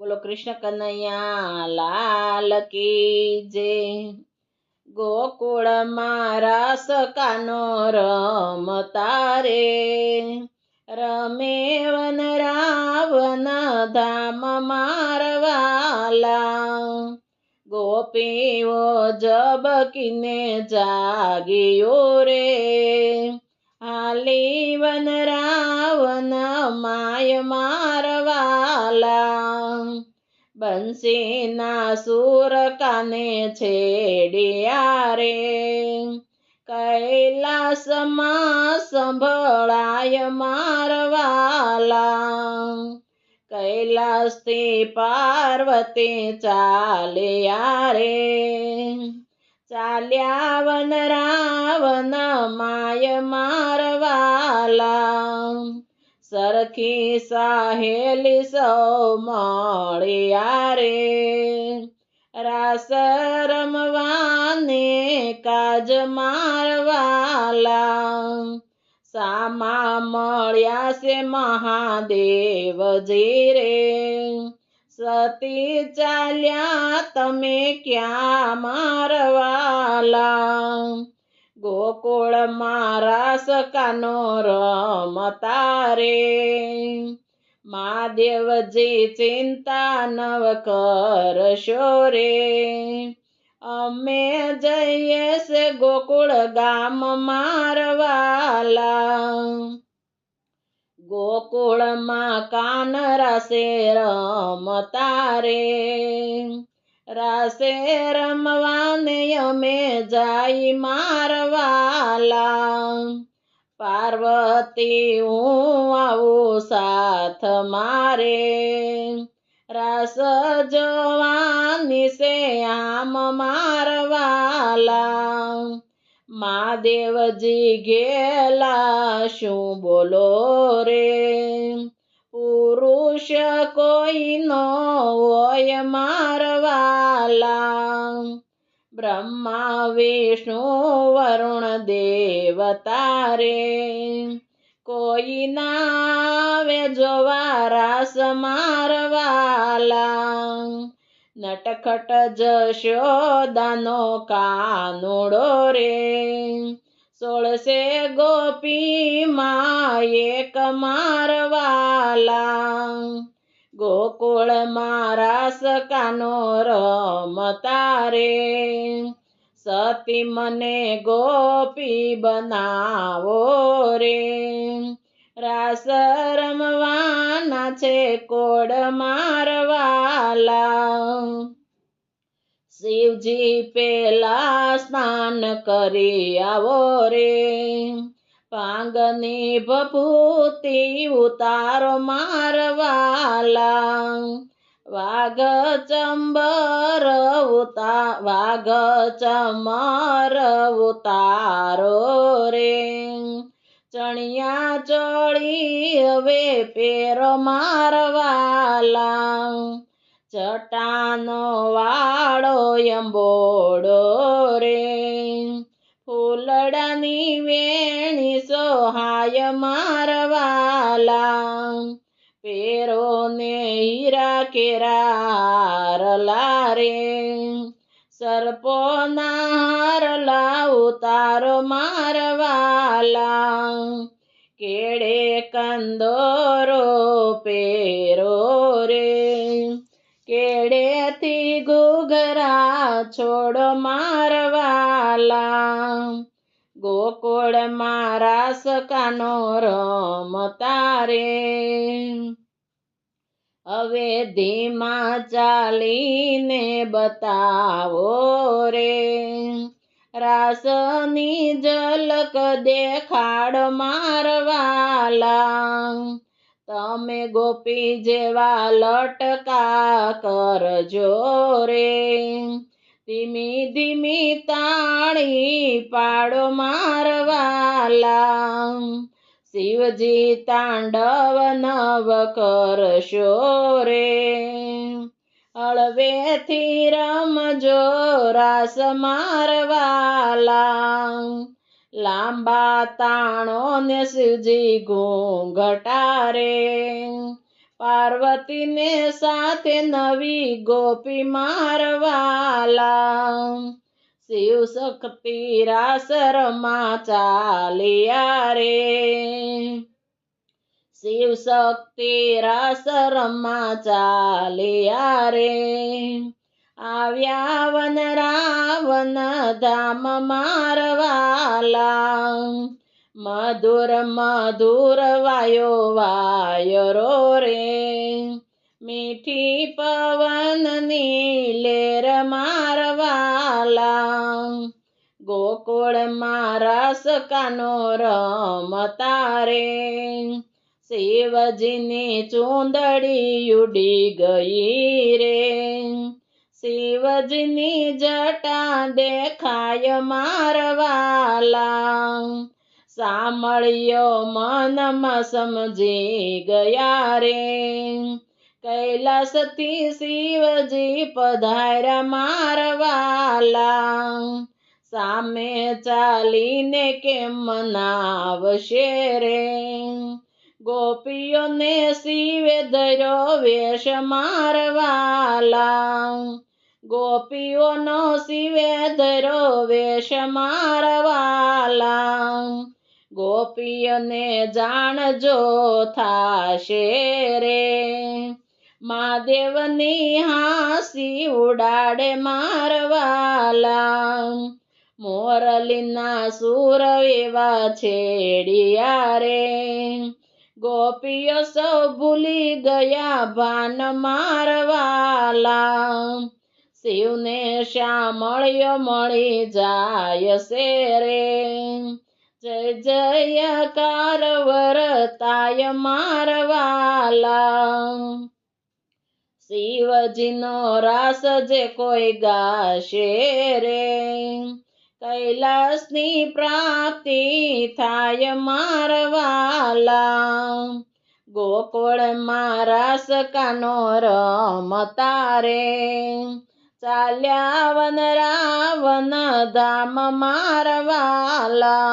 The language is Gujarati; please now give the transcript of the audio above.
બોલો કૃષ્ણ કનૈયા, લાલ કી જે ગોકુળ મારા સકાનો રમતા રે રમે વન રાવન ધામ મારવાલા. ગોપીઓ જબકીને જાગ્યો રે. હાલી વન રાવન માય મારવાલા બંસીના સુર કાને છેડિયા રે કૈલાસમાં સંભળાય મારવાલા કૈલાસથી પાર્વતી ચાલ્યા રે ચાલ્યા વન રાવન માય મારવાલા. સરખી સાહેલી સૌ મળ્યા રે રાસ રમવાને કાજ મારવાલા. સામા મળ્યા છે મહાદેવજી રે. સતી ચાલ્યા તમે ક્યાં મારવાલા? ગોકુળ મારા કાનો રમતા રે મહાદેવજી ચિંતા નવ કરશો રે. અમે જઈએ ગોકુળ ગામ મારવાલા. ગોકુળમાં કાન રસે રમતા રે રાસે રમવાને અમે જાય મારવાલા. પાર્વતી, હું આવું સાથ મારે. રાસ જવાની સે આમ મારવાલા. મહાદેવજી ગેલા, શું બોલો રે? પુરુષ કોઈનો હોય મારવાલા. બ્રહ્મા, વિષ્ણુ, વરુણ દેવતા રે કોઈ નાવે જોવા રાસ મારવાલા. નટખટ જશોદાનો કાનુડો રે સોળસે ગોપી એક મારવાલા ગોકુળ રાસ કાનો રમતા રે સતી મને ગોપી બનાવો રે રાસ રમવાના છે કોડ મારવાલા. શિવજી પેલા સ્નાન કરી આવો રે. પાંગની ભભૂતિ ઉતારો મારવાલા. વાઘ ચંબર ઉતા, વાઘ ચમર ઉતારો રે. ચણિયા ચડી હવે પેર મારવાલા. ચટાનો વાળો અંબોડો રે. ફૂલડાની વેણી સોહાય મારવાલા. પેરો ને હીરા કેરા રે સર્પો નારલા તારો મારવાલા. કેડે કંદોરો પેરો રે. કેડેથી ગુગરા છોડો મારવાલા. ગોકુળ મારા સકાનો રમતા રે હવે ધીમા ચાલીને બતાવો રે. રાસની ઝલક દેખાડ મારવાલા. તમે ગોપી જેવા લટકા કરજો રે. ધીમી ધીમી તાળી પાડો મારવાલા. શિવજી તાંડવ નવ કરશો રે. અળવેથી રમજો રાસ મારવાલા. લાંબા તાણો ને શિવજી ઘૂંઘટા રે પાર્વતીને સાથે નવી ગોપી મારવાલા. શિવ શક્તિ રાસરમાં ચાલ્યા રે. શિવ શક્તિ રાસરમાં ચાલ્યા રે. આવ્યા વન રાવન ધામ મારવાલા. મધુર મધુર વાયો વાયરો રે મીઠી પવનની લેર મારવાલા ગોકુળમાં રસ કાનો રમતા રે શિવજીની ચૂંદડી ઉડી ગઈ રે. શિવજીની જટા દેખાય મારવાલા. સાંભળ્યો મનમાં સમજી ગયા રે. કૈલાસથી શિવજી પધાર મારવાલા. સામે ચાલીને કેમ મનાવશે રે? ગોપીઓને શિવે ધર્યો વેશ મારવાલા. ગોપીઓનો શિવે ધરો વેશ મારવાલા. ગોપીઓને જાણજો થાશે રે. મહાદેવની હાસી ઉડાડે મારવાલા. મોરલીના સુર એવા છેડિયા રે ગોપીઓ સૌ ભૂલી ગયા ભાન મારવાલા. શિવને શ્યામળ્યો મળી જાય છે રે જય જયકાર વરતાય મારવાલા. શિવજીનો રાસ જે કોઈ ગાશે રે. કૈલાસની પ્રાપ્તિ થાય મારવાલા. ગોકુળ મારા સકાનો રમતારે ચાલ્યા વન રાવણ ધામ મારવાલા.